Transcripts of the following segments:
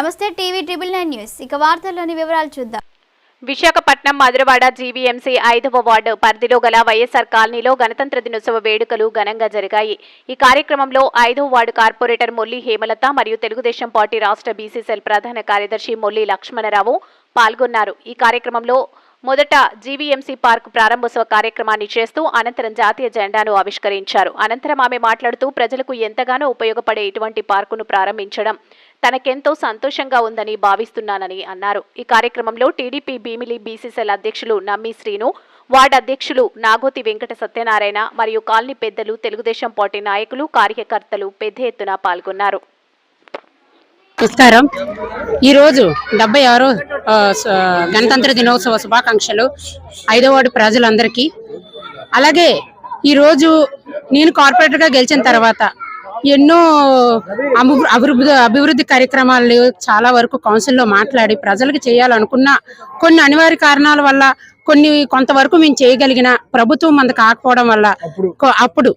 నమస్తే TV triple nine news. ఇక వార్తల్లోని వివరాలు చూద్దాం. విశాఖపట్నం మధురవాడ జీవీఎంసీ ఐదవ వార్డు పరిధిలో గల వైఎస్ఆర్ కాలనీలో గణతంత్ర దినోత్సవ వేడుకలు ఘనంగా జరిగాయి. ఈ కార్యక్రమంలో ఐదవ వార్డు కార్పొరేటర్ మొల్లి హేమలత మరియు తెలుగుదేశం పార్టీ రాష్ట్ర బీసీసీఎల్ ప్రధాన కార్యదర్శి మొల్లి లక్ష్మణరావు పాల్గొన్నారు. ఈ కార్యక్రమంలో మొదట జీవీఎంసీ పార్క్ ప్రారంభోత్సవ కార్యక్రమాన్ని చేస్తూ అనంతరం జాతీయ జెండాను ఆవిష్కరించారు. అనంతరం ఆమె మాట్లాడుతూ ప్రజలకు ఎంతగానో ఉపయోగపడే ఇటువంటి పార్కును ప్రారంభించడం తనకెంతో సంతోషంగా ఉందని భావిస్తున్నానని అన్నారు. ఈ కార్యక్రమంలో టీడీపీ భీమిలి బీసీసీఎల్ అధ్యక్షులు నమ్మి శ్రీను వార్డు అధ్యక్షులు నాగోతి వెంకట సత్యనారాయణ మరియు కాలనీ పెద్దలు తెలుగుదేశం పార్టీ నాయకులు కార్యకర్తలు పెద్ద ఎత్తున పాల్గొన్నారు. నమస్కారం. ఈరోజు డెబ్బై ఆరో గణతంత్ర దినోత్సవ శుభాకాంక్షలు ఐదో వార్డు ప్రజలందరికీ. అలాగే ఈరోజు నేను కార్పొరేటర్గా గెలిచిన తర్వాత ఎన్నో అభివృ- అభివృద్ధి అభివృద్ధి కార్యక్రమాలు చాలా వరకు కౌన్సిల్లో మాట్లాడి ప్రజలకు చేయాలనుకున్న కొన్ని అనివార్య కారణాల వల్ల కొన్ని కొంతవరకు మేము చేయగలిగిన ప్రభుత్వం మనకు కాకపోవడం వల్ల అప్పుడు.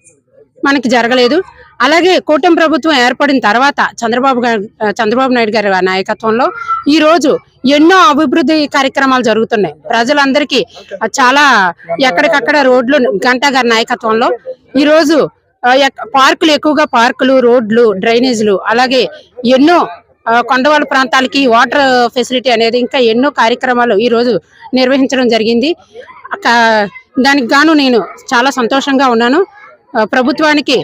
మనకి జరగలేదు. అలాగే కూటమి ప్రభుత్వం ఏర్పడిన తర్వాత చంద్రబాబు గారు చంద్రబాబు నాయుడు గారి నాయకత్వంలో ఈ రోజు ఎన్నో అభివృద్ధి కార్యక్రమాలు జరుగుతున్నాయి. ప్రజలందరికీ చాలా ఎక్కడికక్కడ రోడ్లు గంటా గారి నాయకత్వంలో ఈ రోజు పార్కులు ఎక్కువగా పార్కులు రోడ్లు డ్రైనేజీలు అలాగే ఎన్నో కొండవాళ్ళ ప్రాంతాలకి వాటర్ ఫెసిలిటీ అనేది ఇంకా ఎన్నో కార్యక్రమాలు ఈ రోజు నిర్వహించడం జరిగింది. దానికి గాను నేను చాలా సంతోషంగా ఉన్నాను. ప్రభుత్వానికి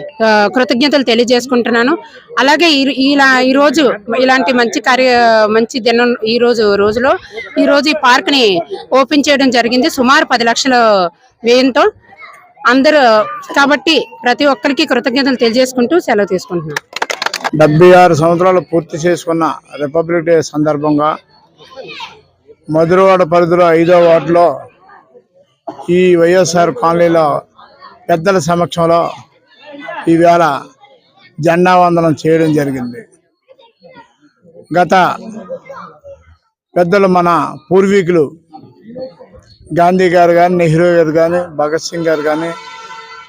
కృతజ్ఞతలు తెలియజేసుకుంటున్నాను. అలాగే ఈ- ఇలా ఈ రోజు ఇలాంటి మంచి కార్య మంచి దినం ఈ రోజు రోజులో ఈ రోజు ఈ పార్క్ని ఓపెన్ చేయడం జరిగింది. సుమారు పది లక్షల వ్యయంతో అందరూ కాబట్టి ప్రతి ఒక్కరికి కృతజ్ఞతలు తెలియజేసుకుంటూ సెలవు తీసుకుంటున్నాం. డెబ్బై ఆరు సంవత్సరాలు పూర్తి చేసుకున్న రిపబ్లిక్ డే సందర్భంగా మధురవాడ పరిధిలో ఐదో వార్డులో ఈ వైఎస్ఆర్ కాలనీలో పెద్దల సమక్షంలో ఈవేళ జెండా వందనం చేయడం జరిగింది. గత పెద్దలు మన పూర్వీకులు గాంధీ గారు కానీ నెహ్రూ గారు కానీ భగత్ సింగ్ గారు కానీ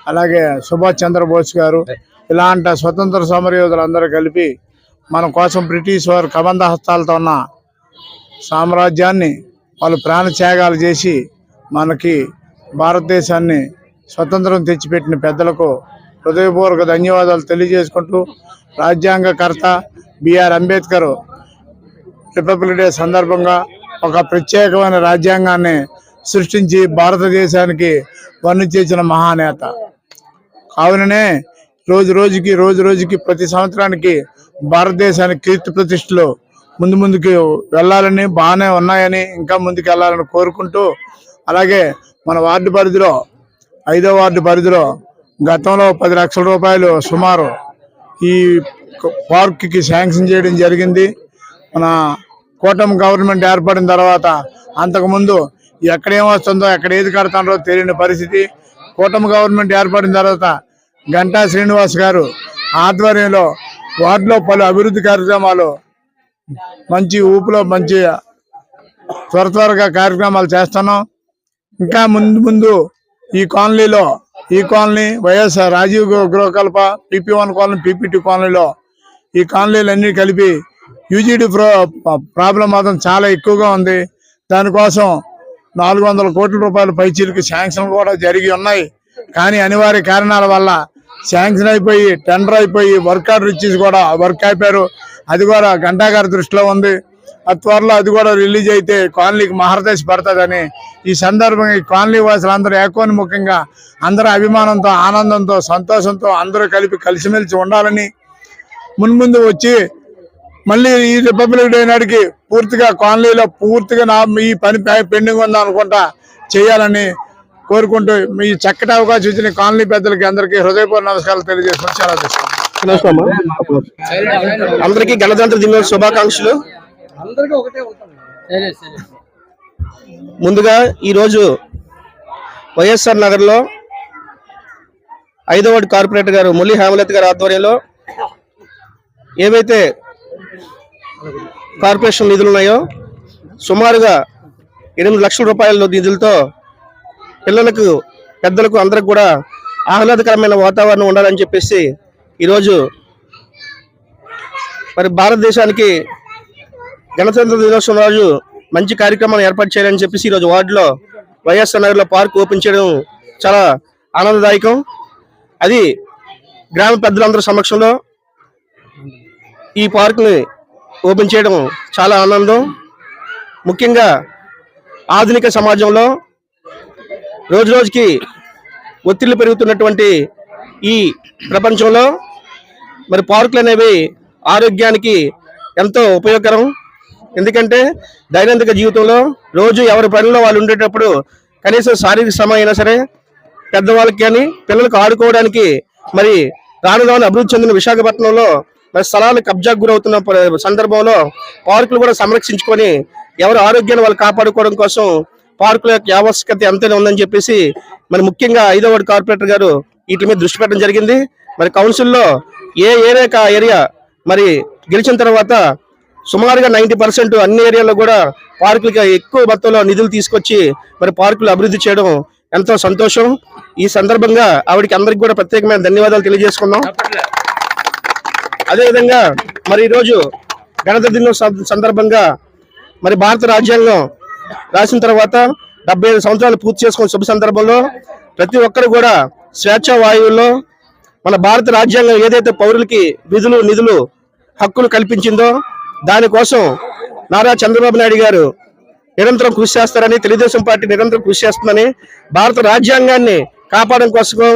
అలాగే సుభాష్ చంద్రబోస్ గారు ఇలాంటి స్వతంత్ర సమరయోధులందరూ కలిపి మన కోసం బ్రిటిష్ వారు కబంధ హస్తాలతో ఉన్న సామ్రాజ్యాన్ని వాళ్ళు ప్రాణత్యాగాలు చేసి మనకి భారతదేశాన్ని స్వతంత్రం తెచ్చిపెట్టిన పెద్దలకు హృదయపూర్వక ధన్యవాదాలు తెలియజేసుకుంటూ రాజ్యాంగకర్త బిఆర్ అంబేద్కర్ రిపబ్లిక్ డే సందర్భంగా ఒక ప్రత్యేకమైన రాజ్యాంగాన్ని సృష్టించి భారతదేశానికి వర్ణించేసిన మహానేత. కావుననే రోజు రోజుకి రోజు రోజుకి ప్రతి సంవత్సరానికి భారతదేశానికి కీర్తి ప్రతిష్టలు ముందు ముందుకు వెళ్ళాలని బాగానే ఉన్నాయని ఇంకా ముందుకు వెళ్ళాలని కోరుకుంటూ అలాగే మన వార్డు పరిధిలో ఐదో వార్డు పరిధిలో గతంలో పది లక్షల రూపాయలు సుమారు ఈ పార్క్కి శాంక్షన్ చేయడం జరిగింది. మన కూటమి గవర్నమెంట్ ఏర్పడిన తర్వాత అంతకుముందు ఎక్కడ ఏమొస్తుందో ఎక్కడ ఏది కడతారో తెలియని పరిస్థితి. కూటమి గవర్నమెంట్ ఏర్పడిన తర్వాత గంటా శ్రీనివాస్ గారు ఆధ్వర్యంలో వార్డులో పలు అభివృద్ధి కార్యక్రమాలు మంచి ఊపులో మంచి త్వర త్వరగా కార్యక్రమాలు చేస్తున్నాం. ఇంకా ముందు ముందు ఈ కాలనీలో ఈ colony YSR Rajiv Gruhakalpa PP one colony PP two కాలనీలో ఈ కాలనీలన్నీ కలిపి యూజీడీ ప్రో ప్రాబ్లం మాత్రం చాలా ఎక్కువగా ఉంది. దానికోసం నాలుగు వందల కోట్ల రూపాయల పైచీలకు శాంక్షన్ కూడా జరిగి ఉన్నాయి. కానీ అనివార్య కారణాల వల్ల శాంక్షన్ అయిపోయి టెండర్ అయిపోయి వర్క్ ఆర్డర్ ఇచ్చేసి కూడా వర్క్ అయిపోయారు అది కూడా గంటాగారి దృష్టిలో ఉంది. ఆ త్వరలో అది కూడా రిలీజ్ అయితే కాలనీకి మహర్దశ పడుతుందని ఈ సందర్భంగా ఈ కాలనీ వాసులందరూ ఏకోన్ముఖంగా అందరూ అభిమానంతో ఆనందంతో సంతోషంతో అందరూ కలిపి కలిసిమెలిసి ఉండాలని మున్ముందు వచ్చి మళ్ళీ ఈ రిపబ్లిక్ డే నాటికి పూర్తిగా కాలనీలో పూర్తిగా నా ఈ పని పె- పెండింగ్ ఉందా అనుకుంటా చేయాలని కోరుకుంటూ మీ చక్కటి అవకాశం ఇచ్చిన కాలనీ పెద్దలకి అందరికీ హృదయపూర్వ నమస్కారాలు తెలియజేసుకుని చాలా అందరికీ గణతంత్ర దినోత్సవ శుభాకాంక్షలు. ముందుగా ఈరోజు వైఎస్ఆర్ నగర్లో ఐదో వార్డు కార్పొరేటర్ గారు మురళీ హేమలత్ గారి ఆధ్వర్యంలో ఏవైతే కార్పొరేషన్ నిధులు ఉన్నాయో? సుమారుగా ఎనిమిది లక్షల రూపాయల నిధులతో పిల్లలకు పెద్దలకు అందరికి కూడా ఆహ్లాదకరమైన వాతావరణం ఉండాలని చెప్పేసి ఈరోజు మరి భారతదేశానికి గణతంత్ర దినోత్సవం రోజు మంచి కార్యక్రమాన్ని ఏర్పాటు చేయాలని చెప్పేసి ఈరోజు వార్డులో వైఎస్ఆర్ నగర్లో పార్క్ ఓపెన్ చేయడం చాలా ఆనందదాయకం. అది గ్రామ పెద్దలందరి సమక్షంలో ఈ పార్క్ని ఓపెన్ చేయడం చాలా ఆనందం. ముఖ్యంగా ఆధునిక సమాజంలో రోజు రోజుకి ఒత్తిళ్ళు పెరుగుతున్నటువంటి ఈ ప్రపంచంలో మరి పార్కులు అనేవి ఆరోగ్యానికి ఎంతో ఉపయోగకరం. ఎందుకంటే దైనందిక జీవితంలో రోజు ఎవరి పనిలో వాళ్ళు ఉండేటప్పుడు కనీసం శారీరక శ్రమ అయినా సరే పెద్దవాళ్ళకి కానీ పిల్లలకు ఆడుకోవడానికి మరి రాను రాను అభివృద్ధి చెందిన విశాఖపట్నంలో మరి స్థలాలు కబ్జాకు గురవుతున్న సందర్భంలో పార్కులు కూడా సంరక్షించుకొని ఎవరి ఆరోగ్యాన్ని వాళ్ళు కాపాడుకోవడం కోసం పార్కుల యొక్క ఆవశ్యకత ఎంతైనా ఉందని చెప్పేసి మరి ముఖ్యంగా ఐదో వార్డు కార్పొరేటర్ గారు వీటి మీద దృష్టి పెట్టడం జరిగింది. మరి కౌన్సిల్లో ఏ ఏరియా ఏరియా మరి గెలిచిన తర్వాత సుమారుగా నైంటీ పర్సెంట్ అన్ని ఏరియాలో కూడా పార్కులకి ఎక్కువ మొత్తంలో నిధులు తీసుకొచ్చి మరి పార్కులు అభివృద్ధి చేయడం ఎంతో సంతోషం. ఈ సందర్భంగా ఆవిడకి అందరికి కూడా ప్రత్యేకమైన ధన్యవాదాలు తెలియజేసుకున్నాం అదేవిధంగా మరి ఈరోజు గణతంత్ర దినోత్సవం సందర్భంగా మరి భారత రాజ్యాంగం రాసిన తర్వాత డెబ్బై ఐదు సంవత్సరాలు పూర్తి చేసుకున్న శుభ సందర్భంలో ప్రతి ఒక్కరు కూడా స్వేచ్ఛ వాయువుల్లో మన భారత రాజ్యాంగం ఏదైతే పౌరులకి విధులు నిధులు హక్కులు కల్పించిందో దానికోసం నారా చంద్రబాబు నాయుడు గారు నిరంతరం కృషి చేస్తారని తెలుగుదేశం పార్టీ నిరంతరం కృషి చేస్తుందని భారత రాజ్యాంగాన్ని కాపాడడం కోసం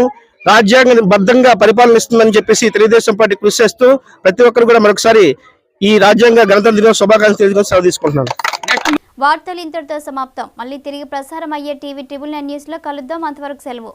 రాజ్యాంగ బద్ధంగా పరిపాలన ఇస్తుందని చెప్పేసి తెలుగుదేశం పార్టీ కృషి చేస్తూ ప్రతి ఒక్కరు కూడా మరొకసారి ఈ రాజ్యాంగ గణతంత్ర దినోత్సవ శుభాకాంక్షలు సెలవు తీసుకుంటున్నాను వార్తలు ఇంతటితో సమాప్తం. మళ్ళీ తిరిగి ప్రసారం అయ్యే టీవీ ట్రిబుల్ నైన్ న్యూస్లో కలుద్దాం. అంతవరకు సెలవు.